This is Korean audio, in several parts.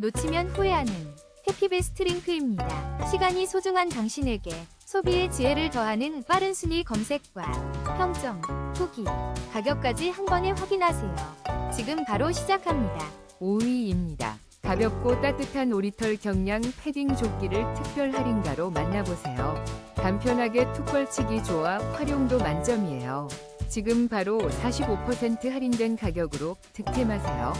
놓치면 후회하는 해피베스트 링크입니다. 시간이 소중한 당신에게 소비의 지혜를 더하는 빠른 순위 검색과 평점, 후기, 가격까지 한 번에 확인하세요. 지금 바로 시작합니다. 5위입니다. 가볍고 따뜻한 오리털 경량 패딩 조끼를 특별 할인가로 만나보세요. 간편하게 툭 걸치기 좋아 활용도 만점이에요. 지금 바로 45% 할인된 가격으로 득템하세요.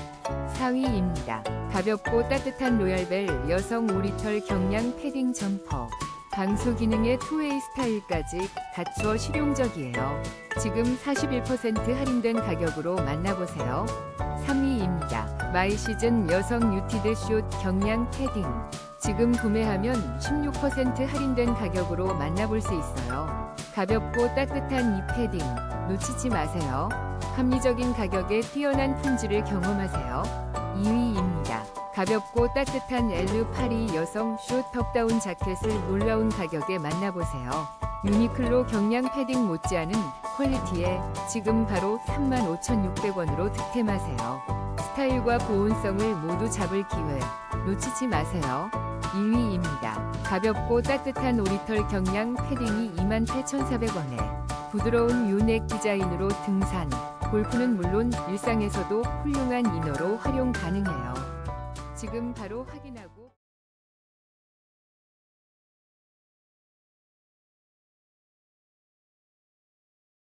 4위입니다. 가볍고 따뜻한 로얄벨 여성 오리털 경량 패딩 점퍼. 방수 기능의 투웨이 스타일까지 갖추어 실용적이에요. 지금 41% 할인된 가격으로 만나보세요. 3위입니다. 마이 시즌 여성 유티드 숏 경량 패딩. 지금 구매하면 16% 할인된 가격으로 만나볼 수 있어요. 가볍고 따뜻한 이 패딩 놓치지 마세요. 합리적인 가격에 뛰어난 품질을 경험하세요. 2위입니다. 가볍고 따뜻한 엘르 파리 여성 숏 턱다운 자켓을 놀라운 가격에 만나보세요. 유니클로 경량 패딩 못지않은 퀄리티에 지금 바로 35,600원으로 득템하세요. 스타일과 보온성을 모두 잡을 기회 놓치지 마세요. 2위입니다. 가볍고 따뜻한 오리털 경량 패딩이 28,400원에 부드러운 유넥 디자인으로 등산, 골프는 물론 일상에서도 훌륭한 이너로 활용 가능해요. 지금 바로 확인하고